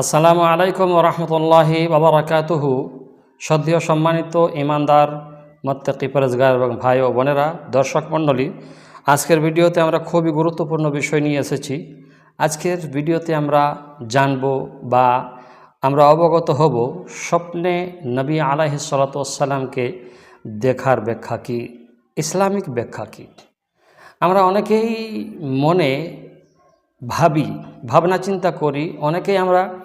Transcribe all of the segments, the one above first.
আসসালামু আলাইকুম রহমতুল্লাহি বাবরাকাতুহু সদ্য সম্মানিত ইমানদার, মত্তাকি পরেজগার এবং ভাই ও বোনেরা, দর্শক মণ্ডলী, আজকের ভিডিওতে আমরা খুবই গুরুত্বপূর্ণ বিষয় নিয়ে এসেছি। আজকের ভিডিওতে আমরা জানব বা আমরা অবগত হব স্বপ্নে নবী আলাহি সালাতামকে দেখার ব্যাখ্যা কী, ইসলামিক ব্যাখ্যা কী? আমরা অনেকেই মনে ভাবি, ভাবনা চিন্তা করি। অনেকেই আমরা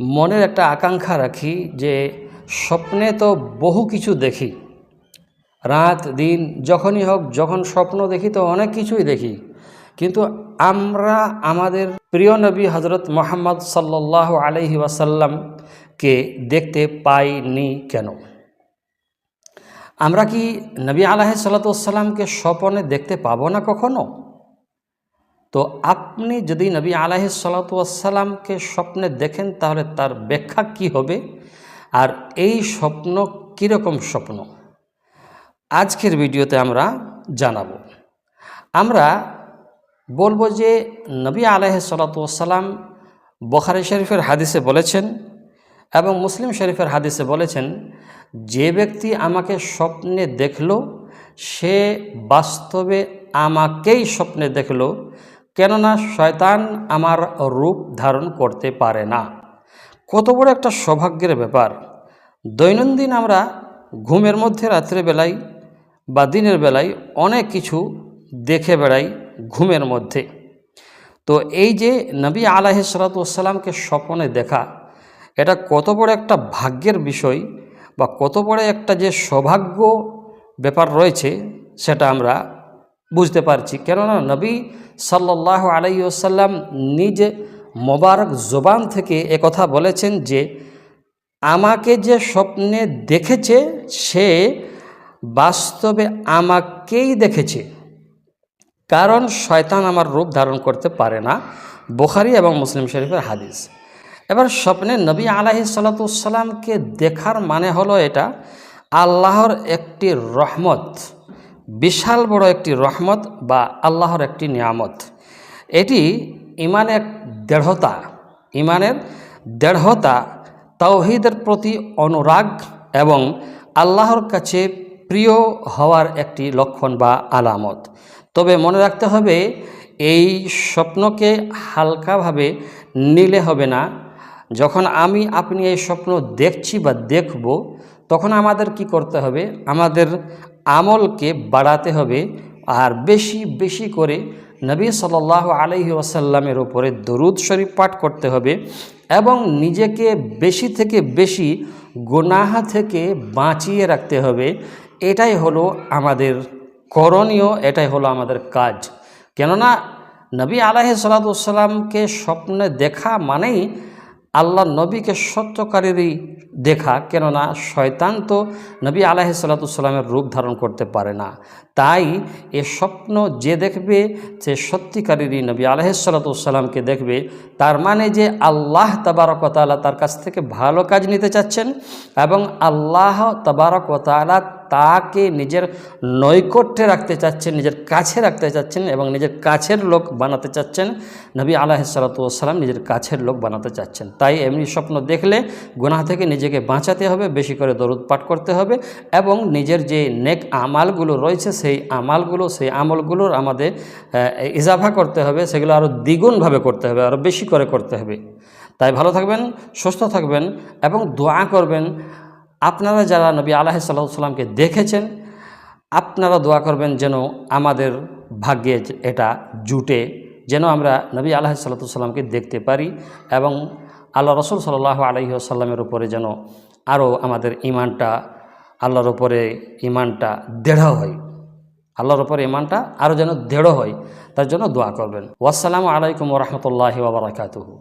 মনের একটা আকাঙ্ক্ষা রাখি যে স্বপ্নে তো বহু কিছু দেখি। রাত, দিন, যখনই হোক, যখন স্বপ্ন দেখি তো অনেক কিছুই দেখি। কিন্তু আমরা আমাদের প্রিয় নবী হজরত মোহাম্মদ সাল্লাহ আলহি ওয়াসাল্লামকে দেখতে পাইনি কেন? আমরা কি নবী আলাহ সাল্লাতামকে স্বপনে দেখতে পাবো না কখনো? তো আপনি যদি নবী আলাহ সাল্লাতামকে স্বপ্নে দেখেন, তাহলে তার ব্যাখ্যা কি হবে? আর এই স্বপ্ন কীরকম স্বপ্ন? আজকের ভিডিওতে আমরা জানাব। আমরা বলব যে নবী আলাহ সাল্লাতাম বখারি শরীফের হাদিসে বলেছেন এবং মুসলিম শরীফের হাদিসে বলেছেন, যে ব্যক্তি আমাকে স্বপ্নে দেখল, সে বাস্তবে আমাকেই স্বপ্নে দেখল কেননা শয়তান আমার রূপ ধারণ করতে পারে না। কত বড় একটা সৌভাগ্যের ব্যাপার। দৈনন্দিন আমরা ঘুমের মধ্যে রাত্রেবেলায় বা দিনের বেলায় অনেক কিছু দেখে বেড়াই ঘুমের মধ্যে। তো এই যে নবী আলাহ সালাতামকে স্বপনে দেখা, এটা কত বড় একটা ভাগ্যের বিষয় বা কত বড় একটা যে সৌভাগ্য ব্যাপার রয়েছে, সেটা আমরা বুঝতে পারছি। কেননা নবী সাল্লাহ আলাইসাল্লাম নিজ মোবারক জবান থেকে কথা বলেছেন যে, আমাকে যে স্বপ্নে দেখেছে, সে বাস্তবে আমাকেই দেখেছে। কারণ শয়তান আমার রূপ ধারণ করতে পারে না। বোখারি এবং মুসলিম শরীফের হাদিস। এবার স্বপ্নে নবী আলাহি সাল্লাতুসাল্লামকে দেখার মানে হলো এটা, আল্লাহর একটি রহমত। বিশাল বড় একটি রহমত বা আল্লাহর একটি নিয়ামত। এটি ইমানের দৃঢ়তা ইমানের দৃঢ়তা তৌহিদের প্রতি অনুরাগ এবং আল্লাহর কাছে প্রিয় হওয়ার একটি লক্ষণ বা আলামত। তবে মনে রাখতে হবে, এই স্বপ্নকে হালকাভাবে নিলে হবে না। যখন আমি আপনি এই স্বপ্ন দেখছি বা দেখব, তখন আমাদের কি করতে হবে? আমাদের আমলকে বাড়াতে হবে আর বেশি বেশি করে নবী সাল আলহি ওয়াসাল্লামের ওপরে দরুদ শরীফ পাঠ করতে হবে এবং নিজেকে বেশি থেকে বেশি গোনাহা থেকে বাঁচিয়ে রাখতে হবে। এটাই হলো আমাদের করণীয়, এটাই হলো আমাদের কাজ। কেননা নবী আলাহ সালাতামকে স্বপ্নে দেখা মানেই আল্লাহ নবীকে সত্যকারেরই দেখা, কেননা শয়তান তো নবী আলাহ সাল্লাতুসাল্লামের রূপ ধারণ করতে পারে না। তাই এ স্বপ্ন যে দেখবে, সে সত্যিকারেরই নবী আলাহ সাল্লাতুসাল্লামকে দেখবে। তার মানে যে আল্লাহ তবারকতালা তার কাছ থেকে ভালো কাজ নিতে চাচ্ছেন এবং আল্লাহ তবারকতালা তাকে নিজের নৈকট্যে রাখতে চাচ্ছেন, নিজের কাছে রাখতে চাচ্ছেন এবং নিজের কাছের লোক বানাতে চাচ্ছেন। নবী আলাহ সালাতাম নিজের কাছের লোক বানাতে চাচ্ছেন। তাই এমনি স্বপ্ন দেখলে গুনাহ থেকে নিজেকে বাঁচাতে হবে, বেশি করে দরুদ পাঠ করতে হবে এবং নিজের যে নেক আমালগুলো রয়েছে, সেই আমালগুলো, সেই আমলগুলোর আমাদের ইজাফা করতে হবে, সেগুলো আরও দ্বিগুণভাবে করতে হবে আরও বেশি করে করতে হবে। তাই ভালো থাকবেন, সুস্থ থাকবেন এবং দোয়া করবেন। আপনারা যারা নবী আলাহ সাল্লামকে দেখেছেন, আপনারা দোয়া করবেন যেন আমাদের ভাগ্যে এটা জুটে, যেন আমরা নবী আলাহ সাল্লাতুসাল্লামকে দেখতে পারি এবং আল্লাহ রসুল সাল্লাহ আলহি আসাল্লামের উপরে যেন আরও আমাদের ইমানটা আল্লাহর উপরে ইমানটা দেড় হয়। আল্লাহর উপরে ইমানটা আরও যেন দেড় হয়, তার জন্য দোয়া করবেন। ওয়াসালামু আলাইকুম রহমতুল্লাহি ওবরাকাতুহু